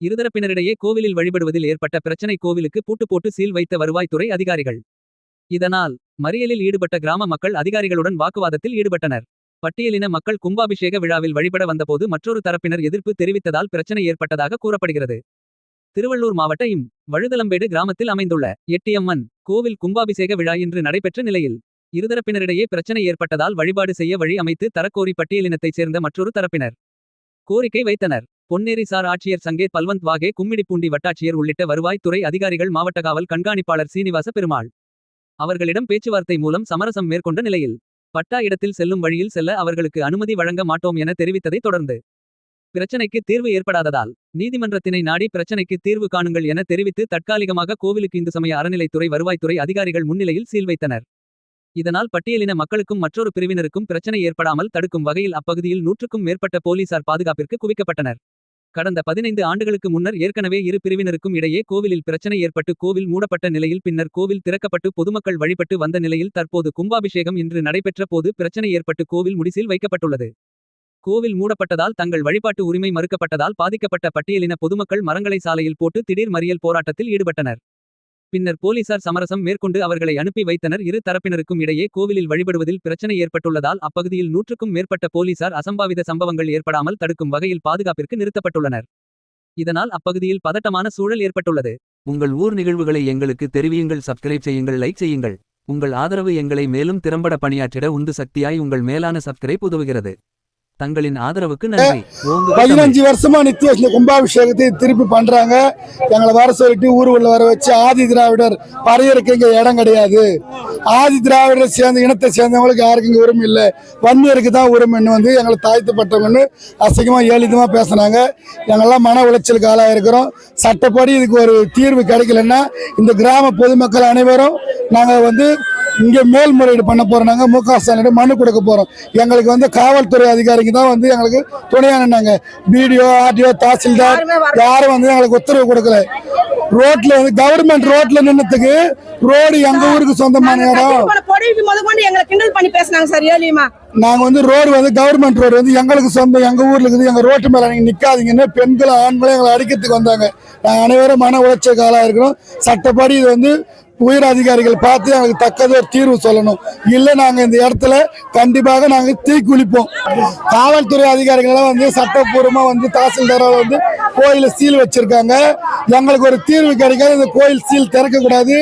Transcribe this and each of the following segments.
இருதரப்பினரிடையே கோவிலில் வழிபடுவதில் ஏற்பட்ட பிரச்சனை கோவிலுக்கு பூட்டு போட்டு சீல் வைத்த வருவாய்த்துறை அதிகாரிகள். இதனால் மறியலில் ஈடுபட்ட கிராம மக்கள் அதிகாரிகளுடன் வாக்குவாதத்தில் ஈடுபட்டனர். பட்டியலின மக்கள் கும்பாபிஷேக விழாவில் வழிபட வந்தபோது மற்றொரு தரப்பினர் எதிர்ப்பு தெரிவித்ததால் பிரச்சனை ஏற்பட்டதாக கூறப்படுகிறது. திருவள்ளூர் மாவட்ட இம். வழுதலம்பேடு கிராமத்தில் அமைந்துள்ள எட்டியம்மன் கோவில் கும்பாபிஷேக விழா இன்று நடைபெற்ற நிலையில். இருதரப்பினரிடையே பிரச்சனை ஏற்பட்டதால் வழிபாடு செய்ய வழி அமைத்து தரக்கோரி பட்டியலினத்தைச் சேர்ந்த மற்றொரு தரப்பினர். கோரிக்கை வைத்தனர். பொன்னேரிசார் ஆட்சியர் சங்கே பல்வந்த் வாகே கும்மிடிப்பூண்டி வட்டாட்சியர் உள்ளிட்ட வருவாய் துறை அதிகாரிகள் மாவட்ட காவல் கண்காணிப்பாளர் சீனிவாச பெருமாள். அவர்களிடம் பேச்சுவார்த்தை மூலம் சமரசம் மேற்கொண்ட நிலையில். பட்டா இடத்தில் செல்லும் வழியில் செல்ல அவர்களுக்கு அனுமதி வழங்க மாட்டோம் என தெரிவித்ததை தொடர்ந்து. பிரச்சனைக்கு தீர்வு ஏற்படாததால் நீதிமன்றத்தினை நாடி பிரச்சனைக்கு தீர்வு காணுங்கள் என தெரிவித்து தற்காலிகமாக கோவிலுக்கு இந்து சமய அறநிலைத்துறை வருவாய்த்துறை அதிகாரிகள் முன்னிலையில் சீல் வைத்தனர். இதனால் பட்டியலின மக்களுக்கும் மற்றொரு பிரிவினருக்கும் பிரச்சனை ஏற்படாமல் தடுக்கும் வகையில் அப்பகுதியில் நூற்றுக்கும் மேற்பட்ட போலீசார் பாதுகாப்பிற்கு குவிக்கப்பட்டனர். கடந்த பதினைந்து ஆண்டுகளுக்கு முன்னர் ஏற்கனவே இரு பிரிவினருக்கும் இடையே கோவிலில் பிரச்சனை ஏற்பட்டு கோவில் மூடப்பட்ட நிலையில் பின்னர் கோவில் திறக்கப்பட்டு பொதுமக்கள் வழிபட்டு வந்த நிலையில் தற்போது கும்பாபிஷேகம் இன்று நடைபெற்ற போது பிரச்சனை ஏற்பட்டு கோவில் முடிசில் வைக்கப்பட்டுள்ளது. கோவில் மூடப்பட்டதால் தங்கள் வழிபாட்டு உரிமை மறுக்கப்பட்டதால் பாதிக்கப்பட்ட பட்டியலின பொதுமக்கள் மரங்களை சாலையில் போட்டு திடீர் மறியல் போராட்டத்தில் ஈடுபட்டனர். பின்னர் போலீசார் சமரசம் மேற்கொண்டு அவர்களை அனுப்பி வைத்தனர் இரு தரப்பினருக்கும் இடையே கோவிலில் வழிபடுவதில் பிரச்சனை ஏற்பட்டுள்ளதால் அப்பகுதியில் நூற்றுக்கும் மேற்பட்ட போலீசார் அசம்பாவித சம்பவங்கள் ஏற்படாமல் தடுக்கும் வகையில் பாதுகாப்பிற்கு நிறுத்தப்பட்டுள்ளனர். இதனால் அப்பகுதியில் பதட்டமான சூழல் ஏற்பட்டுள்ளது. உங்கள் ஊர் நிகழ்வுகளை எங்களுக்கு தெரிவியுங்கள் சப்ஸ்கிரைப் செய்யுங்கள் லைக் செய்யுங்கள். உங்கள் ஆதரவு எங்களை மேலும் திறம்பட பணியாற்றிட உந்து சக்தியாய் உங்கள் மேலான சப்ஸ்கிரைப் உதவுகிறது. தங்களின் ஆதரவுக்கு நன்றி. பதினஞ்சு வருஷமா நித்திய இந்த கும்பாபிஷேகத்தை திருப்பி பண்றாங்க. எங்களை வர சொல்லிட்டு ஊர் உள்ள வர வச்சு ஆதி திராவிடர் பறையருக்கு இங்க இடம் கிடையாது. ஆதி திராவிடர் சேர்ந்த இனத்தை சேர்ந்தவங்களுக்கு யாருக்கும் இங்க உரிமை இல்லை. வன்னியருக்கு தான் உரிமைன்னு வந்து எங்களை தாழ்த்தப்பட்டவங்கன்னு அசிங்கமா ஏளிதமா பேசுனாங்க. எங்கெல்லாம் மன உளைச்சலுக்கு ஆளாக இருக்கிறோம். சட்டப்படி இதுக்கு ஒரு தீர்வு கிடைக்கலன்னா இந்த கிராம பொதுமக்கள் அனைவரும் நாங்க வந்து இங்க மேல்முறையீடு பண்ண போறோம் நாங்க. மு க ஸ்டாலின் மனு கொடுக்க போறோம். எங்களுக்கு வந்து காவல்துறை அதிகாரிக்கு தான் வந்து எங்களுக்கு துணையா நின்னாங்க பிடிஓ ஆர்டிஓ தாசில்தார் யாரும் வந்து எங்களுக்கு உத்தரவு கொடுக்கல. ரோட்ல வந்து கவர்மெண்ட் ரோட்ல நின்னதுக்கு ரோடு எங்க ஊருக்கு சொந்தமான இடம்? நாங்க வந்து ரோடு வந்து கவர்மெண்ட் ரோடு வந்து எங்களுக்கு சொந்தம் எங்க ஊர்ல இருக்குது. எங்க ரோட்டு மேல நீங்க நிக்காதீங்கன்னு பெண்கள் ஆண்களை எங்களை அடிக்கிறதுக்கு வந்தாங்க. நாங்க அனைவரும் மன உளைச்சல் காலா இருக்கிறோம் சட்டப்படி இது வந்து உயர் அதிகாரிகள் பார்த்து எங்களுக்கு தக்கது ஒரு தீர்வு சொல்லணும். இல்ல நாங்க இந்த இடத்துல கண்டிப்பாக நாங்க தீக்குளிப்போம். காவல்துறை அதிகாரிகள்லாம் வந்து சட்டப்பூர்வமா வந்து தாசில்தாரால் வந்து கோயில சீல் வச்சிருக்காங்க. எங்களுக்கு ஒரு தீர்வு கிடைக்காது. இந்த கோயில் சீல் திறக்க கூடாது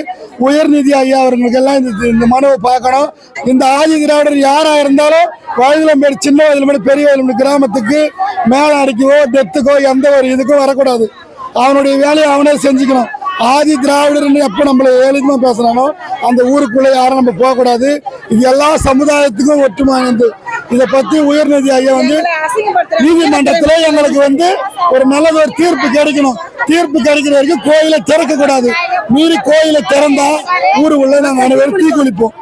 ஐயா அவர்களுக்கெல்லாம் இந்த இந்த மனுவை பார்க்கணும். இந்த ஆதி திராவிடர் யாரா இருந்தாலும் வயதுலம்பேடு சின்ன வயதுலம்பேடு பெரிய வயதுலம்பேடு கிராமத்துக்கு மேல அடிக்கவோ டெத்துக்கோ எந்த ஒரு இதுக்கும் வரக்கூடாது. அவனுடைய வேலையை அவனே செஞ்சுக்கணும். ஆதி திராவிடர்னு எப்ப நம்மள ஏழுமா பேசுறானோ அந்த ஊருக்குள்ள யாரும் நம்ம போகக்கூடாது. இது எல்லா சமுதாயத்துக்கும் ஒற்றுமையானது. இதை பத்தி உயர்நீதி ஐயா வந்து நீதிமன்றத்துல எங்களுக்கு வந்து ஒரு நல்லது ஒரு தீர்ப்பு கிடைக்கணும். தீர்ப்பு கிடைக்கிற வரைக்கும் கோயிலை திறக்க கூடாது மீறி கோயிலை திறந்தா ஊரு உள்ள நாங்க அனைவரும் தீக்குளிப்போம்.